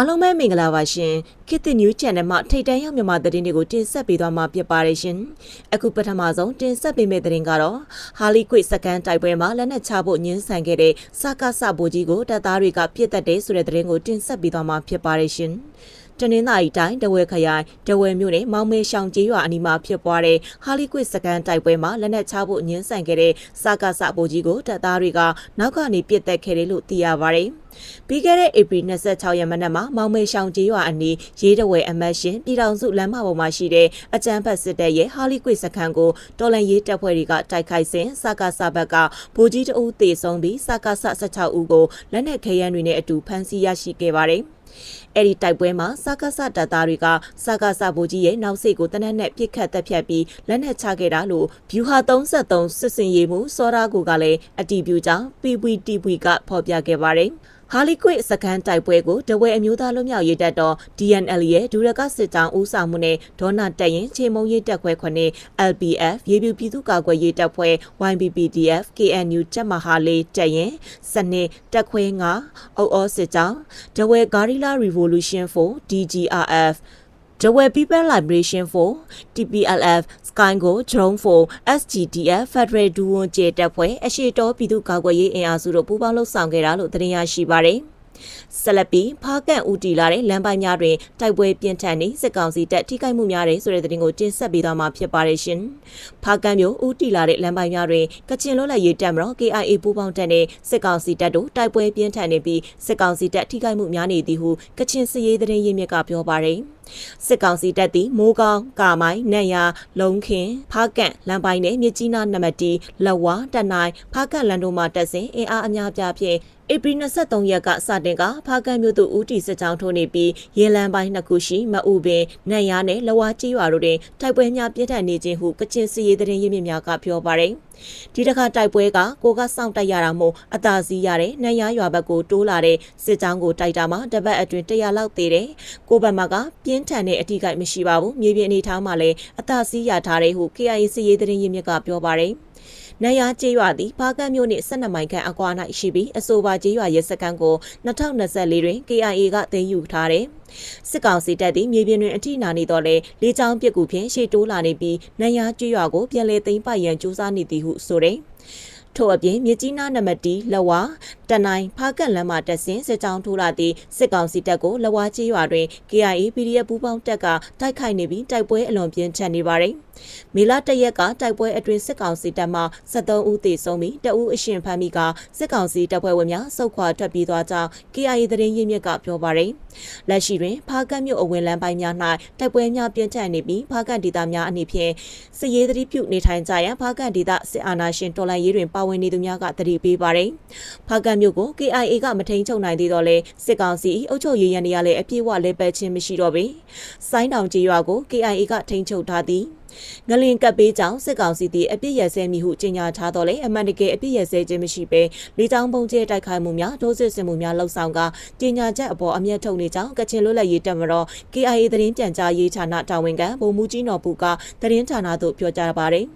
အားလုံးပဲမင်္ဂလာပါရှင်ခေတ်သစ် New Channel မှာထိတ်တန့်ရောက်မြန်မာသတင်းတွေကိုတင်ဆက်ပေးသွားမှာဖြစ်ပါတယ်ရှင်အခုပထမဆုံးတင်ဆက်ပေးမယ့်သတင်းကတော့ဟာလီကွေစကန်တိုက်ပွဲမှာလက်နက်ချဖို့ညှင်းဆန်ခဲ့တဲ့စကားစဗိုလ်ကြီးကိုတပ်သားတွေကပြစ်တက်တဲ့ဆိုတဲ့သတင်းကိုတင်ဆက်ပေးသွားမှာဖြစ်ပါတယ်ရှင် တနင်္သာရီတိုင်းတဝဲခရိုင်တဝဲမြို့နယ်မောင်မဲရှောင်ကျေးရွာအနီးမှာဖြစ်ပွားတဲ့ဟာလီကွစ်စကန်တိုက်ပွဲမှာလက်နက်ချဖို့ညှင်းဆန်ခဲ့တဲ့စကားစဗိုလ်ကြီးကိုတပ်သားတွေကနောက်ကနေပြစ်တက်ခဲ့တယ်လို့သိရပါတယ်။ပြီးခဲ့တဲ့ဧပြီ26ရက်မနက်မှာမောင်မဲရှောင်ကျေးရွာအနီးရေးတဝဲအမတ်ရှင်ပြည်တော်စုလမ်းမပေါ်မှာရှိတဲ့အကြမ်းဖက်စစ်တပ်ရဲ့ဟာလီကွစ်စခန်းကိုတော်လန်ရေးတပ်ဖွဲ့တွေကတိုက်ခိုက်စဉ်စကားစဘက်ကဗိုလ်ကြီးတအုပ်တေဆုံးပြီးစကားစ16ဦးကိုလက်နက်ခဲယမ်းတွေနဲ့အတူဖမ်းဆီးရရှိခဲ့ပါတယ်။ အဲ့ဒီတိုက်ပွဲမှာစကားစတပ်သားတွေကစကားစဗိုလ်ကြီးရဲ့နောက်စိတ်ကိုတနက်နဲ့ပြစ်ခတ်တက်ဖြတ်ပြီးလက်နက်ချခဲ့တာလို့ဗျူဟာ33စစ်စင်ရေးမှုစောရာကိုကလည်းအတီးပြူကြောင့် PPTV ကဖော်ပြခဲ့ပါတယ်။ ဟာလီကွေစကန်တိုက်ပွဲကိုတဝဲအမျိုးသားလွတ်မြောက်ရေးတပ်တော် DNL ရဲ့ဒူရကစစ်တောင်းဦးဆောင်မှုနဲ့ဒေါနာတက်ရင်ချေမုံရေးတပ်ခွဲခွနဲ့ LPF ရေပြူပြည်သူ့ကာကွယ်ရေးတပ်ဖွဲ့ YBPDF KNU တပ်မဟာလေးတက်ရင်စနစ်တပ်ခွဲ9အုပ်အောစစ်တောင်းတဝဲ Guerrilla Revolution 4 DGRF The Web People Liberation for TPLF Skygo Drone for SGDF Federal Duo ကျေတပ်ဖွဲ့အရှိတော်ပြည်သူ့ကာကွယ်ရေးအင်အားစုတို့ပူးပေါင်းလှုပ်ဆောင်ခဲ့တာလို့သတင်းရရှိပါတယ်။ဆက်လက်ပြီးဖားကန့်ဦးတီလာတဲ့လမ်းပိုင်းများတွင်တိုက်ပွဲပြင်းထန်နေစစ်ကောင်စီတပ်ထိခိုက်မှုများတဲ့ဆိုတဲ့သတင်းကိုတင်ဆက်ပေးသွားမှာဖြစ်ပါတယ်ရှင်။ဖားကန့်မြို့ဦးတီလာတဲ့လမ်းပိုင်းများတွင်ကချင်လွတ်လပ်ရေးတပ်မတော် KIA ပူးပေါင်းတပ်နဲ့စစ်ကောင်စီတပ်တို့တိုက်ပွဲပြင်းထန်နေပြီးစစ်ကောင်စီတပ်ထိခိုက်မှုများနေသည်ဟုကချင်စစ်ရေးသတင်းရင်းမြစ်ကပြောပါတယ်။ စစ်ကောင်စီတပ်သည်မိုးကောင်းကာမိုင်းနတ်ရလုံခင်ဖားကန့်လမ်းပိုင်းနဲ့မြကြီးနားနံပါတ်တီလက်ဝါတနိုင်ဖားကန့်လန်တို့မှတက်စဉ်အင်အားအများပြားဖြင့်ဧပြီ23ရက်ကစတင်ကဖားကန့်မြို့သို့ဦးတီစစ်ကြောင်းထိုးနေပြီးရေလန်းပိုင်းနှစ်ခုရှိမအူပင်နတ်ရနဲ့လဝါကြီးရွာတို့တွင်တိုက်ပွဲများပြင်းထန်နေခြင်းဟုကချင်စီရေးသတင်းရင်းမြစ်များကပြောပါတယ်။ဒီတစ်ခါတိုက်ပွဲကကိုကစောင့်တိုက်ရတာမို့အသာစီးရတဲ့နတ်ရရွာဘက်ကိုတိုးလာတဲ့စစ်ကြောင်းကိုတိုက်တာမှာတပတ်အတွင်း100လောက်သေးတယ်။ကိုဘက်မှာကပြင်းထန်တဲ့အထီးကိုက်မရှိပါဘူး။မြေပြင်အနေထားမှာလည်းအသာစီးရထားတယ်ဟု KIA စီရေးသတင်းရင်းမြစ်ကပြောပါတယ်။။နေရကျေးရွာသည်ဖားကန့်မြို့နှင့်12မိုင်ခန့်အကွာ၌ရှိပြီးအဆိုပါကျေးရွာရဲစခန်းကို2024တွင် KIA ကသိမ်းယူထားတယ်။စစ်ကောင်စီတပ်သည်မြေပြင်တွင်အထိနာနေတော့လေလေကြောင်းပစ်ကူဖြင့်ရှေ့တိုးလာနေပြီးနေရကျေးရွာကိုပြန်လည်သိမ်းပိုက်ရန်ကြိုးစားနေသည်ဟုဆိုတယ်။ ထို့အပြင်မြကြီးနားနံပါတ်တီလဝါတနိုင်ဖားကက်လမ်းမှာတက်ဆင်စစ်ကြောင်းထိုးလာသည့်စစ်ကောင်စီတပ်ကိုလဝါကြီးရွာတွင် KIA PDF ပူးပေါင်းတပ်ကတိုက်ခိုက်နေပြီးတိုက်ပွဲအလွန်ပြင်းထန်နေပါတယ်။ မေလတရက်ကတိုက်ပွဲအတွင်းစစ်ကောင်စီတပ်မှ73ဦးသေဆုံးပြီးတဦးအရှင်ဖမ်းမိကစစ်ကောင်စီတပ်ဖွဲ့ဝင်များစုခွာထွက်ပြေးသွားကြောင်း KIA သတင်းရင်းမြစ်ကပြောပါတယ်။လက်ရှိတွင်ဖားကက်မြို့အဝင်လမ်းပိုင်းများ၌တိုက်ပွဲများပြင်းထန်နေပြီးဖားကက်ဒေသများအနေဖြင့်စစ်ရေးသတိပြုနေထိုင်ကြရန်ဖားကက်ဒေသစစ်အာဏာရှင်တော်လှန်ရေးတွင်ပါဝင်နေသူများကတတိပေးပါတယ်။ဖားကတ်မြို့ကို KIA ကမထိန်ချုပ်နိုင်သေးတော့လဲစစ်ကောင်စီအုပ်ချုပ်ရေးရန်တွေကလည်းအပြည့်အဝလဲပတ်ခြင်းမရှိတော့ပေ။စိုင်းတောင်ကြီးရွာကို KIA ကထိန်ချုပ်ထားသည်။ ငလင်ကပ်ပေးကြောင်းစစ်ကောင်စီတီအပြစ်ရစဲမိဟုကြေညာထားတော့လေအမှန်တကယ်အပြစ်ရစဲခြင်းမရှိဘဲလေကြောင်းပုံကျဲတိုက်ခိုက်မှုများဒိုးစစ်ဆင်မှုများလှုပ်ဆောင်ကကြေညာချက်အပေါ်အမျက်ထုတ်နေကြောင်းကချင်လွတ်လပ်ရေးတပ်မတော် KIA သတင်းပြန်ကြားရေးဌာနတာဝန်ခံဗိုလ်မှူးကြီးနော်ပူကသတင်းဌာနသို့ပြောကြားပါတယ်။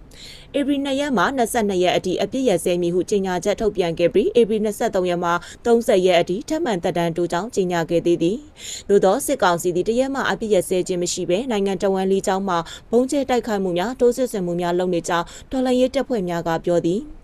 ဧပြီ2ရက်မှ22ရက်အထိအပြည့်ရစဲမည်ဟုကြေညာချက်ထုတ်ပြန်ခဲ့ပြီးဧပြီ23ရက်မှ30ရက်အထိထပ်မံတက်တန်းတိုးကြောင်းကြေညာခဲ့သေးသည်။သို့သောစစ်ကောင်စီသည်တရက်မှအပြည့်ရစဲခြင်းမရှိဘဲနိုင်ငံတော်ဝန်လီကျောင်းမှဘုံကျဲတိုက်ခိုက်မှုများတိုးစစ်ဆင်မှုများလုပ်နေကြောင်းတော်လှန်ရေးတပ်ဖွဲ့များကပြောသည်။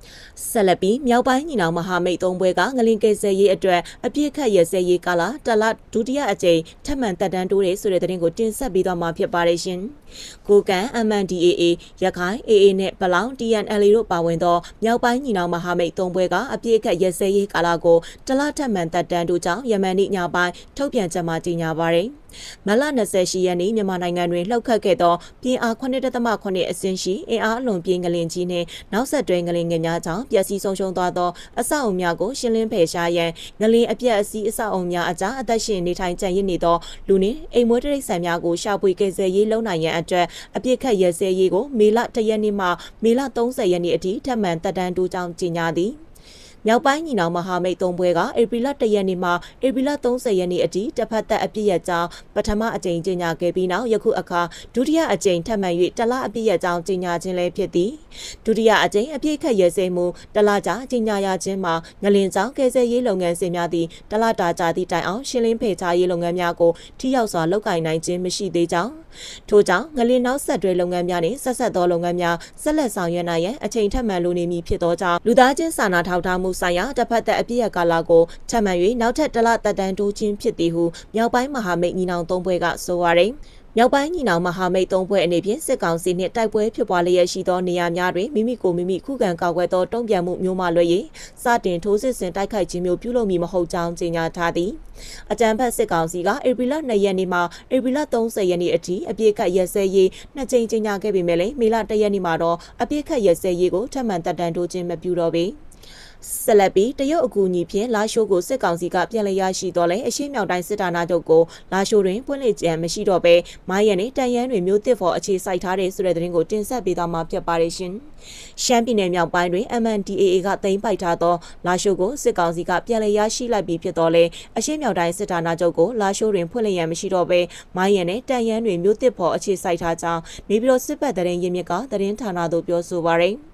ဆက်လက်ပြီးမြောက်ပိုင်းညီနောင်မဟာမိတ်သုံးဘွဲကငလင်ကယ်ဆယ်ရေးအတွက်အပြစ်ခတ်ရစဲရေးကာလတလဒုတိယအကြိမ်ထပ်မံတက်တန်းတိုးတယ်ဆိုတဲ့သတင်းကိုတင်ဆက်ပေးသွားမှာဖြစ်ပါတယ်ရှင်။ကိုကန် MNDAA ရခိုင် AA နဲ့ပလောင် TNL တို့ပါဝင်သောမြောက်ပိုင်းညီနောင်မဟာမိတ်သုံးဘွဲကအပြစ်ခတ်ရစဲရေးကာလကိုတလထပ်မံတက်တန်းတိုးကြောင်းယမန်နေ့ညပိုင်းထုတ်ပြန်ချက်မှာကြေညာပါရယ်။မလ28ရက်နေ့မြန်မာနိုင်ငံတွင်လှုပ်ခတ်ခဲ့သောပြင်းအား9.8အဆင့်ရှိအင်အားအလွန်ပြင်းငလင်ကြီးနှင့်နောက်ဆက်တွဲငလင်ငယ်များကြောင့်ပျက်စီးဆုံးရှုံးသွားသောအဆောက်အုံများကိုရှင်းလင်းဖယ်ရှားရန်ငလင်အပြက်အစီးအဆောက်အုံများအကြားအသက်ရှင်နေထိုင်ကြံရစ်နေသောလူနှင့်အိမ်မွေးတရိတ်ဆန်များကိုရှာဖွေကယ်ဆယ်ရေးလုပ်နိုင်ရန်အတွက်အပြစ်ခတ်ရစဲရေးကိုမေလ1ရက်နေ့မှမေလ30ရက်နေ့အထိထပ်မံတက်တန်းတိုးကြောင်းကြေညာသည် မြောက်ပိုင်းညီနောင်မဟာမိတ်သုံးဘွဲကဧပြီလ1ရက်နေ့မှဧပြီလ30ရက်နေ့အထိတစ်ဖက်သက်အပြစ်ရကြောင်းပထမအကြိမ်ကြေညာခဲ့ပြီးနောက်ယခုအခါဒုတိယအကြိမ်ထပ်မံ၍တလအပြစ်ရကြောင်းကြေညာခြင်းလည်းဖြစ်သည်ဒုတိယအကြိမ်အပြစ်ခတ်ရစဲမှုတလကြာကြေညာရခြင်းမှာငလင်ကြောင်းကယ်ဆယ်ရေးလုပ်ငန်းစဉ်များသည့်တလတာကြာသည့်တိုင်အောင်ရှင်းလင်းဖေချရေးလုပ်ငန်းများကိုထိရောက်စွာလုပ်ကိုင်နိုင်ခြင်းမရှိသေးကြောင်းထို့ကြောင့်ငလင်နောက်ဆက်တွဲလုပ်ငန်းများနှင့်ဆက်ဆက်သောလုပ်ငန်းများဆက်လက်ဆောင်ရွက်နိုင်ရန်အချိန်ထပ်မံလိုနေမည်ဖြစ်သောကြောင့်လူသားချင်းစာနာထောက်ထားမှုဆိုင်ရာတစ်ဖက်သက်အပြည့်အကာလကိုထပ်မံ၍နောက်ထပ်တစ်လတက်တန်းတိုးခြင်းဖြစ်သည်ဟုမြောက်ပိုင်းမဟာမိတ်ညီနောင်သုံးဘွဲကဆိုပါရယ်မြောက်ပိုင်းညီနောင်မဟာမိတ်သုံးဖွဲ့အနေဖြင့်စစ်ကောင်စီနှင့်တိုက်ပွဲဖြစ်ပွားလျက်ရှိသောနေရာများတွင်မိမိကိုမိမိခုခံကာကွယ်သောတုံ့ပြန်မှုမျိုးမှလွှဲ၍စတင်ထိုးစစ်ဆင်တိုက်ခိုက်ခြင်းမျိုးပြုလုပ်မည်မဟုတ်ကြောင်းကြေညာထားသည်အကြံဖက်စစ်ကောင်စီကဧပြီလ2ရက်နေ့မှဧပြီလ30ရက်နေ့အထိအပြည့်ခတ်ရက်စဲရေးနှစ်ကြိမ်ကြေညာခဲ့ပေမဲ့လည်းမေလ1ရက်နေ့မှာတော့အပြည့်ခတ်ရက်စဲရေးကိုထပ်မံတက်တန်းတိုးခြင်းမပြုတော့ပေ။ ဆက်လက်ပြီးတရုတ်အကူအညီဖြင့်လာရှိုးကိုစစ်ကောင်စီကပြန်လည်ရရှိတော်လဲအရှိမြောက်တိုင်းစစ်ဌာနချုပ်ကိုလာရှိုးတွင်ပွင့်လင့်ကြံမရှိတော့ဘဲမိုင်းရံနဲ့တန်ရန်တွင်မြို့တစ်ဖော်အခြေစိုက်ထားတဲ့ဆိုတဲ့သတင်းကိုတင်ဆက်ပေးသွားမှာဖြစ်ပါတယ်ရှင်။ရှမ်းပြည်နယ်မြောက်ပိုင်းတွင် MNDAA ကသိမ်းပိုက်ထားသောလာရှိုးကိုစစ်ကောင်စီကပြန်လည်ရရှိလိုက်ပြီးဖြစ်တော်လဲအရှိမြောက်တိုင်းစစ်ဌာနချုပ်ကိုလာရှိုးတွင်ဖွင့်လင့်ရန်မရှိတော့ဘဲမိုင်းရံနဲ့တန်ရန်တွင်မြို့တစ်ဖော်အခြေစိုက်ထားကြောင်းနေပြည်တော်စစ်ဘက်တရင်ရင်းမြစ်ကသတင်းဌာနသို့ပြောဆိုပါရယ်။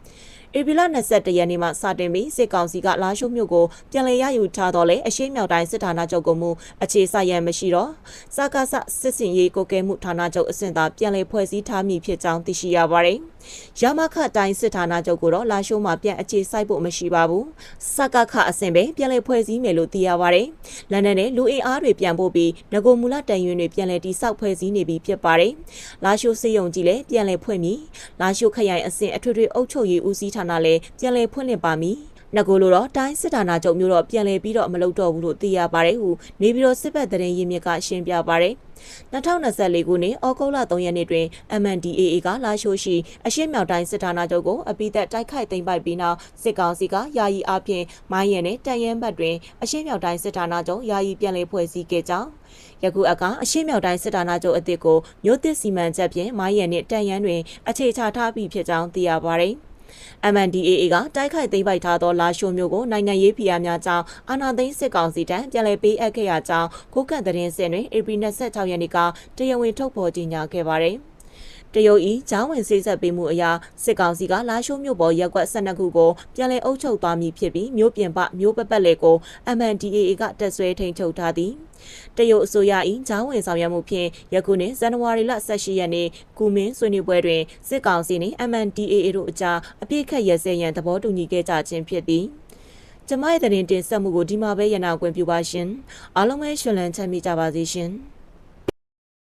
ဧပြီလ22ရက်နေ့မှစတင်ပြီးစစ်ကောင်စီကလာရှုမြို့ကိုပြန်လည်ရယူထားတော့လဲအရှိမြောက်တိုင်းစစ်ဌာနချုပ်ကမှုအခြေစိုက်ရန်မရှိတော့စကားဆစစ်စင်ရေးကိုကဲမှုဌာနချုပ်အဆင့်သာပြန်လည်ဖွဲ့စည်းထားမည်ဖြစ်ကြောင်းသိရှိရပါတယ်။ရမခတိုင်းစစ်ဌာနချုပ်ကိုတော့လာရှုမှာပြန်အခြေစိုက်ဖို့မရှိပါဘူး။စကခအဆင့်ပဲပြန်လည်ဖွဲ့စည်းမယ်လို့သိရပါတယ်။လန်ဒန်နဲ့လူအင်အားတွေပြန်ပို့ပြီးငကိုမူလတန်ရွင်တွေပြန်လည်တိစောက်ဖွဲ့စည်းနေပြီဖြစ်ပါတယ်။လာရှုစေယုံကြီးလည်းပြန်လည်ဖွဲ့မည်။လာရှုခရိုင်အဆင့်အထွေထွေအုပ်ချုပ်ရေးဦးစီးဌာနလည်းပြန်လည်ဖွင့်လှစ်ပါမည်။ငကိုလိုတော့တိုင်းစစ်ဌာနချုပ်မျိုးတော့ပြန်လည်ပြီးတော့မလုပ်တော့ဘူးလို့သိရပါတယ်ဟုနေပြည်တော်စစ်ဘက်တရင်ရင်းမြစ်ကရှင်းပြပါတယ်2024ခုနှစ်ဩဂုတ်လ3ရက်နေ့တွင် MNDAA ကလာရှိုးရှိအရှေ့မြောက်တိုင်းစစ်ဌာနချုပ်ကိုအပိသက်တိုက်ခိုက်သိမ်းပိုက်ပြီးနောက်စစ်ကောင်စီကယာယီအပြင်မိုင်းရံနဲ့တန်ရန်ဘတ်တွင်အရှေ့မြောက်တိုင်းစစ်ဌာနချုပ်ယာယီပြန်လည်ဖွဲ့စည်းခဲ့ကြောင်းယခုအကအရှေ့မြောက်တိုင်းစစ်ဌာနချုပ်အသစ်ကိုမြို့သစ်စီမံချက်ဖြင့်မိုင်းရံနှင့်တန်ရန်တွင်အခြေချထားပြီးဖြစ်ကြောင်းသိရပါသည်။ MNDAA ကတိုက်ခိုက်သိမ်းပိုက်ထားသောလာရှိုမျိုးကိုနိုင်ငံရေးဖိအားများကြောင့်အာဏာသိမ်းစစ်ကောင်စီတန်းပြန်လည်ပေးအပ်ခဲ့ရကြောင်းကိုကန့်သတင်းစင်တွင်ဧပြီ26ရက်နေ့ကတရားဝင်ထုတ်ဖော်ကြေညာခဲ့ပါတယ်။တရုတ်ဤဂျောင်းဝင်စေးဆက်ပေးမှုအရာစစ်ကောင်စီကလာရှိုးမြို့ပေါ်ရက်ကွက်12ခုကိုပြန်လည်အုပ်ချုပ်သွားမည်ဖြစ်ပြီးမြို့ပြင်ပမြို့ပပက်လေကို MNDAA ကတက်ဆွဲထိန်ချုပ်ထားသည်။ တရုတ်အစိုးရ၏ဂျောင်းဝင်ဆောင်ရွက်မှုဖြင့်ယခုနှစ်ဇန်နဝါရီလ18ရက်နေ့ကုမင်းဆွေးနွေးပွဲတွင်စစ်ကောင်စီနှင့် MNDAA တို့အကြားအပြစ်ခတ်ရစဲရန်သဘောတူညီခဲ့ကြခြင်းဖြစ်သည်ကျမရဲ့တင်တင်ဆက်မှုကိုဒီမှာပဲရနာခွင့်ပြုပါရှင်အားလုံးပဲရှင်လန်းချမ်းမြေ့ကြပါစေရှင်